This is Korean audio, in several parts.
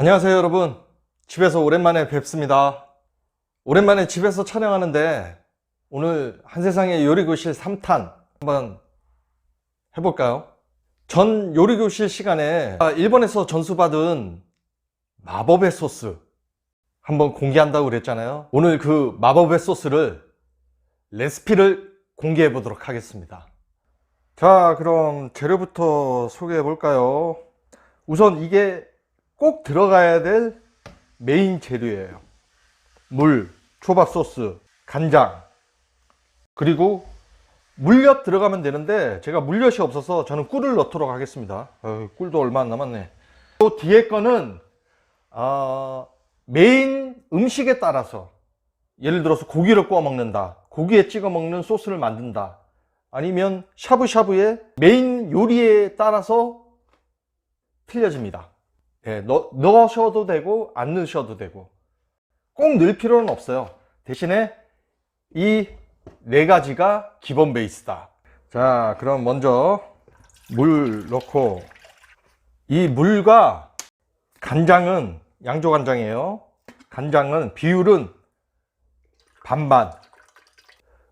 안녕하세요 여러분. 집에서 오랜만에 뵙습니다. 오랜만에 집에서 촬영하는데 오늘 한세상의 요리교실 3탄 한번 해볼까요? 전 요리교실 시간에 아, 일본에서 전수받은 마법의 소스 한번 공개한다고 그랬잖아요. 오늘 그 마법의 소스를 레시피를 공개해 보도록 하겠습니다. 자 그럼 재료부터 소개해 볼까요? 우선 이게 꼭 들어가야 될 메인 재료예요. 물, 초밥 소스, 간장, 그리고 물엿 들어가면 되는데 제가 물엿이 없어서 저는 꿀을 넣도록 하겠습니다. 어휴, 꿀도 얼마 안 남았네. 또 뒤에 거는 아, 메인 음식에 따라서 예를 들어서 고기를 구워 먹는다. 고기에 찍어 먹는 소스를 만든다. 아니면 샤브샤브의 메인 요리에 따라서 틀려집니다. 예, 넣, 넣으셔도 되고 안 넣으셔도 되고 꼭 넣을 필요는 없어요. 대신에 이 네 가지가 기본 베이스다. 자, 그럼 먼저 물 넣고 이 물과 간장은 양조 간장이에요. 간장은 비율은 반반.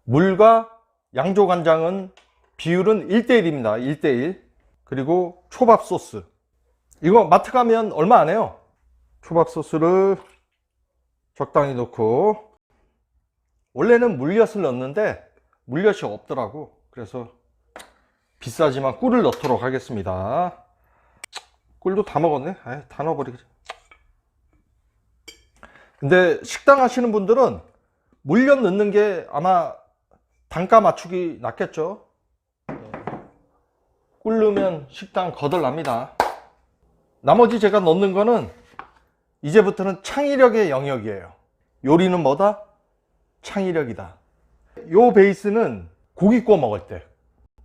물과 양조 간장은 비율은 1대1입니다. 1대1. 그리고 초밥 소스. 이거 마트 가면 얼마 안 해요. 초밥 소스를 적당히 넣고 원래는 물엿을 넣는데 물엿이 없더라고. 그래서 비싸지만 꿀을 넣도록 하겠습니다. 꿀도 다 먹었네. 아이, 다 넣어버리겠지. 근데 식당 하시는 분들은 물엿 넣는 게 아마 단가 맞추기 낫겠죠. 꿀 넣으면 식당 거덜납니다. 나머지 제가 넣는 거는 이제부터는 창의력의 영역이에요. 요리는 뭐다? 창의력이다. 요 베이스는 고기 구워 먹을 때,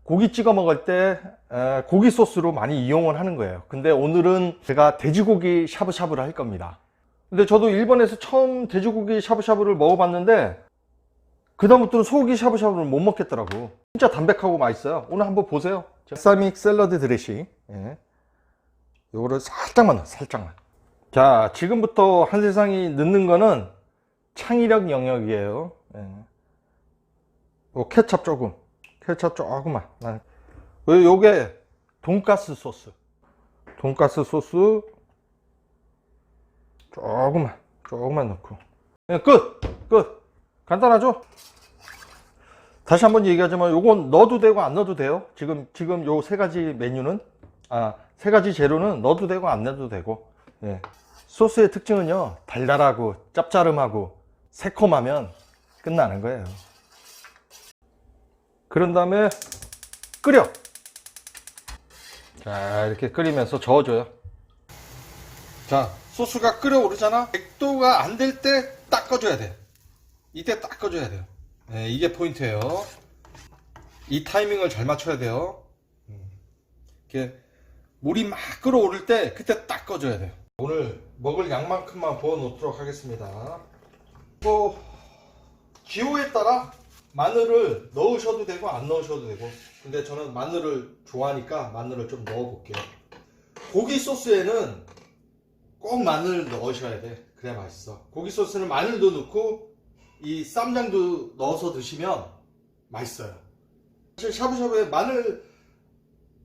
고기 찍어 먹을 때 에, 고기 소스로 많이 이용을 하는 거예요. 근데 오늘은 제가 돼지고기 샤브샤브를 할 겁니다. 근데 저도 일본에서 처음 돼지고기 샤브샤브를 먹어봤는데 그다음부터는 소고기 샤브샤브를 못 먹겠더라고. 진짜 담백하고 맛있어요. 오늘 한번 보세요. 쌀믹 샐러드 드레싱. 예. 요거를 살짝만 넣어, 살짝만. 자, 지금부터 한세상이 넣는 거는 창의력 영역이에요. 예. 요 케찹 조금, 케찹 조금만. 요게 돈가스 소스. 돈가스 소스 조금만, 조금만 넣고. 예, 끝! 끝! 간단하죠? 다시 한번 얘기하자면 요건 넣어도 되고 안 넣어도 돼요. 지금, 지금 요 세 가지 메뉴는, 아, 세 가지 재료는 넣어도 되고 안 넣어도 되고. 예. 소스의 특징은요 달달하고 짭짜름하고 새콤하면 끝나는 거예요. 그런 다음에 끓여. 자 이렇게 끓이면서 저어줘요. 자 소스가 끓여오르잖아? 100도가 안 될때 닦아줘야 돼. 이때 닦아줘야 돼요. 예, 이게 포인트예요. 이 타이밍을 잘 맞춰야 돼요. 음. 이렇게 물이 막 끓어오를 때 그때 딱 꺼줘야 돼요. 오늘 먹을 양만큼만 부어 놓도록 하겠습니다. 뭐 기호에 따라 마늘을 넣으셔도 되고 안 넣으셔도 되고 근데 저는 마늘을 좋아하니까 마늘을 좀 넣어 볼게요. 고기 소스에는 꼭 마늘 넣으셔야 돼. 그래야 맛있어. 고기 소스는 마늘도 넣고 이 쌈장도 넣어서 드시면 맛있어요. 사실 샤브샤브에 마늘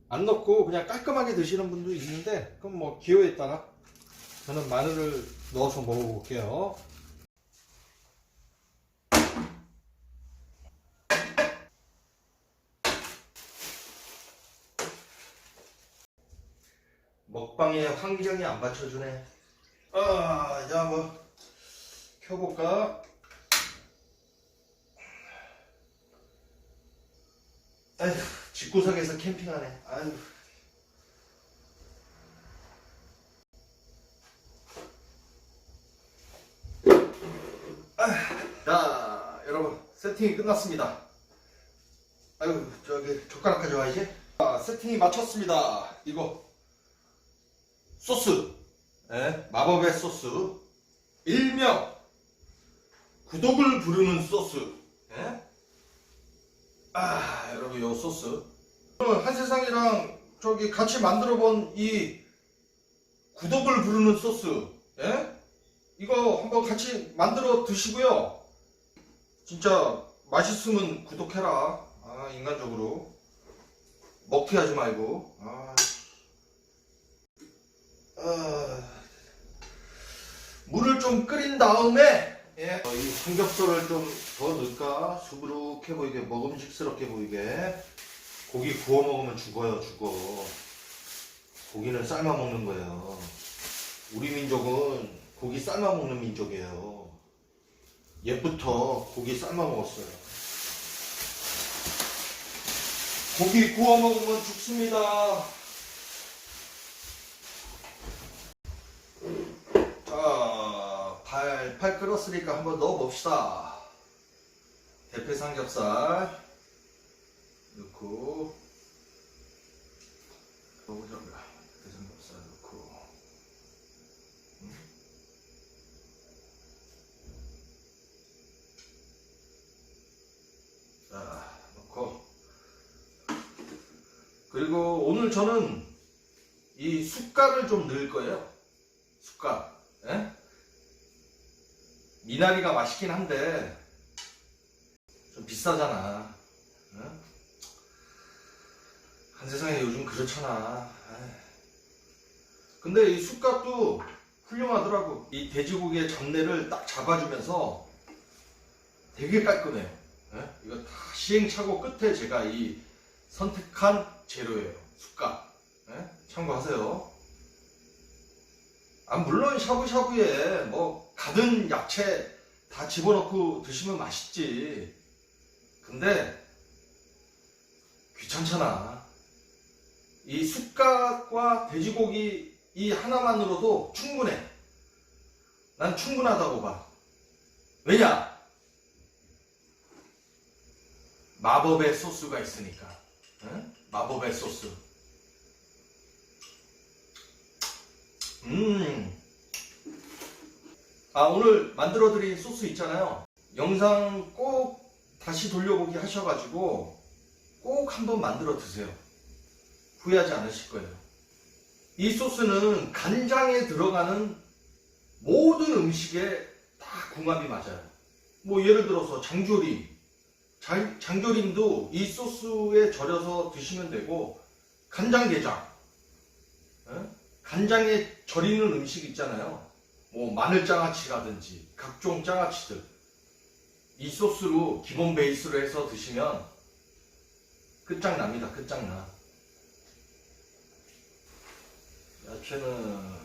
안 넣고 그냥 깔끔하게 드시는 분도 있는데 그럼 뭐 기호에 따라 저는 마늘을 넣어서 먹어볼게요. 먹방의 환경이 안 받쳐주네. 아, 야, 뭐, 켜볼까? 아휴, 집구석에서 캠핑하네. 아휴. 아, 자, 여러분, 세팅이 끝났습니다. 아유, 저기, 젓가락 가져와야지. 자, 세팅이 마쳤습니다. 이거, 소스. 예, 마법의 소스. 일명, 구독을 부르는 소스. 예? 아, 여러분, 요 소스. 한세상이랑 저기 같이 만들어 본 이 구독을 부르는 소스. 예? 이거 한번 같이 만들어 드시고요. 진짜 맛있으면 구독해라. 아, 인간적으로. 먹튀 하지 말고. 아. 아. 물을 좀 끓인 다음에 예. 어, 이 삼겹살을 좀 더 넣을까? 수부룩해 보이게 먹음직스럽게 보이게. 고기 구워 먹으면 죽어요 죽어. 고기는 삶아 먹는 거예요. 우리 민족은 고기 삶아 먹는 민족이에요. 옛부터 고기 삶아 먹었어요. 고기 구워 먹으면 죽습니다 자, 팔, 팔 끓었으니까 한번 넣어봅시다. 대패 삼겹살 넣고, 넣어보자고요. 대패 삼겹살 넣고, 음. 자, 넣고, 그리고 오늘 저는 이 숟갈을 좀 넣을 거예요. 숟갈. 예? 미나리가 맛있긴 한데 좀 비싸잖아. 예? 한 세상에 요즘 그렇잖아. 근데 이 숟갓도 훌륭하더라고. 이 돼지고기의 잡내를 딱 잡아주면서 되게 깔끔해요. 예? 이거 다 시행착오 끝에 제가 이 선택한 재료예요. 예? 참고하세요. 아, 물론 샤브샤브에 뭐 가든 야채 다 집어넣고 드시면 맛있지. 근데 귀찮잖아. 이 숟가락과 돼지고기 이 하나만으로도 충분해. 난 충분하다고 봐. 왜냐? 마법의 소스가 있으니까. 응? 마법의 소스. 음. 아, 오늘 만들어드린 소스 있잖아요. 영상 꼭 다시 돌려보기 하셔가지고 꼭 한번 만들어 드세요. 후회하지 않으실 거예요. 이 소스는 간장에 들어가는 모든 음식에 다 궁합이 맞아요. 뭐 예를 들어서 장조림. 장, 장조림도 이 소스에 절여서 드시면 되고 간장게장. 예? 간장에 절이는 음식 있잖아요. 뭐 마늘 장아찌라든지 각종 장아찌들 이 소스로 기본 베이스로 해서 드시면 끝장납니다. 끝장나. 야채는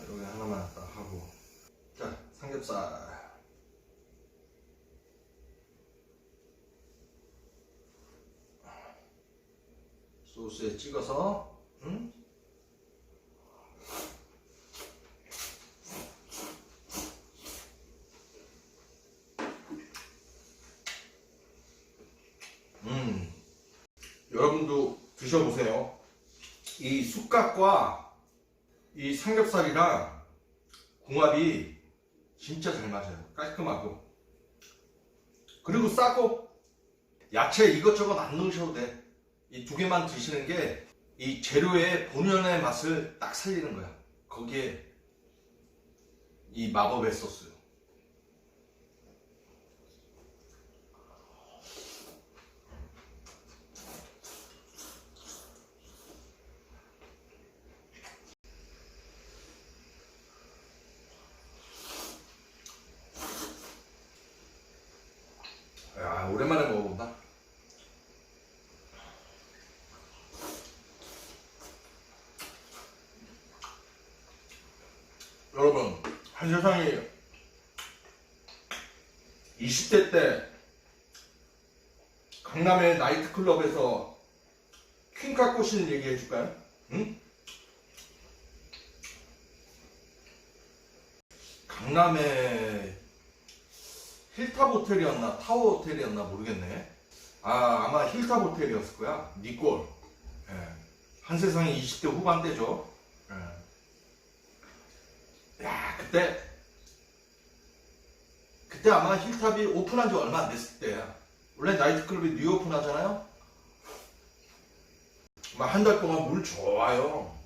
여기 하나만 딱 하고 자 삼겹살 소스에 찍어서 응? 음, 여러분도 드셔보세요. 이 쑥갓과 이 삼겹살이랑 궁합이 진짜 잘 맞아요. 깔끔하고. 그리고 싸고, 야채 이것저것 안 넣으셔도 돼. 이 두 개만 드시는 게 이 재료의 본연의 맛을 딱 살리는 거야. 거기에 이 마법의 소스. 야, 오랜만에 먹어본다. 여러분, 한 세상이 20대 때 강남의 나이트클럽에서 퀸카 꼬시는 얘기 해줄까요? 응? 강남의 힐탑 호텔이었나 타워 호텔이었나 모르겠네. 아 아마 힐탑 호텔이었을 거야. 니꼴. 예. 한 세상에 20대 후반대죠. 예. 야 그때 그때 아마 힐탑이 오픈한 지 얼마 안 됐을 때야. 원래 나이트클럽이 뉴오픈 하잖아요. 막 한 달 동안 물 좋아요.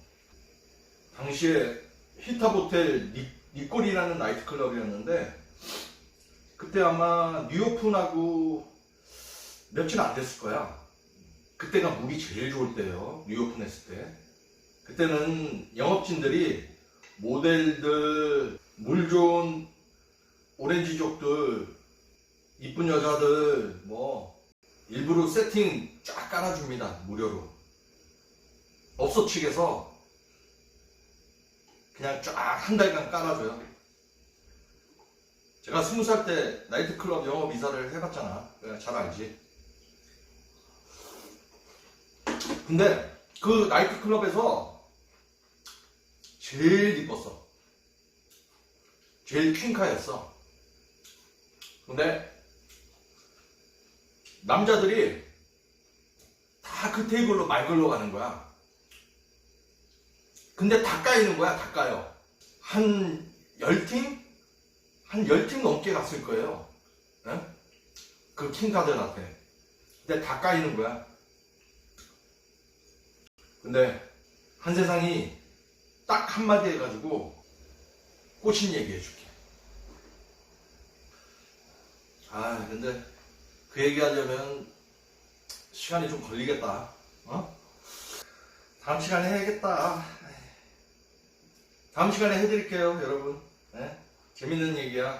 당시에 히타보텔 니, 니콜이라는 나이트클럽이었는데 그때 아마 뉴오픈하고 며칠 안 됐을 거야. 그때가 물이 제일 좋을 때예요. 뉴오픈 했을 때. 그때는 영업진들이 모델들, 물 좋은 오렌지족들, 이쁜 여자들 뭐 일부러 세팅 쫙 깔아줍니다. 무료로. 업소 측에서 그냥 쫙 한 달간 깔아줘요. 제가 스무 살 때 나이트클럽 영업 이사를 해봤잖아. 잘 알지. 근데 그 나이트클럽에서 제일 이뻤어. 제일 퀸카였어. 근데 남자들이 다 그 테이블로 말 걸러 가는 거야. 근데 다 까이는 거야, 다 까요. 한 10팀? 한 10팀 넘게 갔을 거예요. 예? 그 킹카드한테. 근데 다 까이는 거야. 근데 한 세상이 딱 한마디 해가지고 꼬신 얘기 해 줄게. 아, 근데 그 얘기 하려면 시간이 좀 걸리겠다. 어? 다음 시간에 해야겠다. 다음 시간에 해드릴게요, 여러분. 네? 재밌는 얘기야.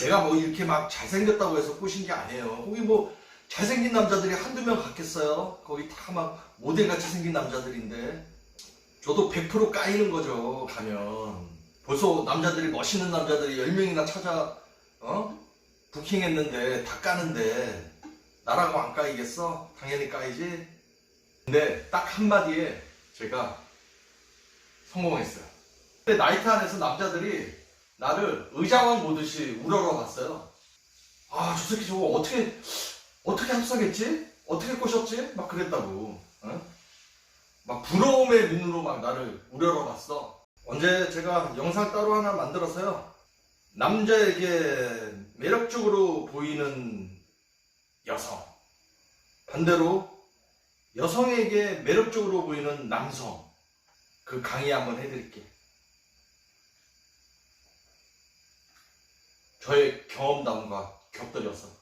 내가 뭐 이렇게 막 잘생겼다고 해서 꼬신 게 아니에요. 거기 뭐 잘생긴 남자들이 한두 명 갔겠어요? 거기 다 막 모델같이 생긴 남자들인데. 저도 100% 까이는 거죠, 가면. 벌써 남자들이, 멋있는 남자들이 10명이나 찾아, 어? 부킹했는데, 다 까는데, 나라고 안 까이겠어? 당연히 까이지? 근데 딱 한마디에 제가 성공했어요. 근데 나이트 안에서 남자들이 나를 의자왕 보듯이 우러러 봤어요. 아, 저 새끼 저거 어떻게, 어떻게 합사겠지? 어떻게 꼬셨지? 막 그랬다고. 어? 막 부러움의 눈으로 막 나를 우러러 봤어. 언제 제가 영상 따로 하나 만들었어요. 남자에게 매력적으로 보이는 여성. 반대로 여성에게 매력적으로 보이는 남성. 그 강의 한번 해드릴게. 저의 경험담과 곁들여서.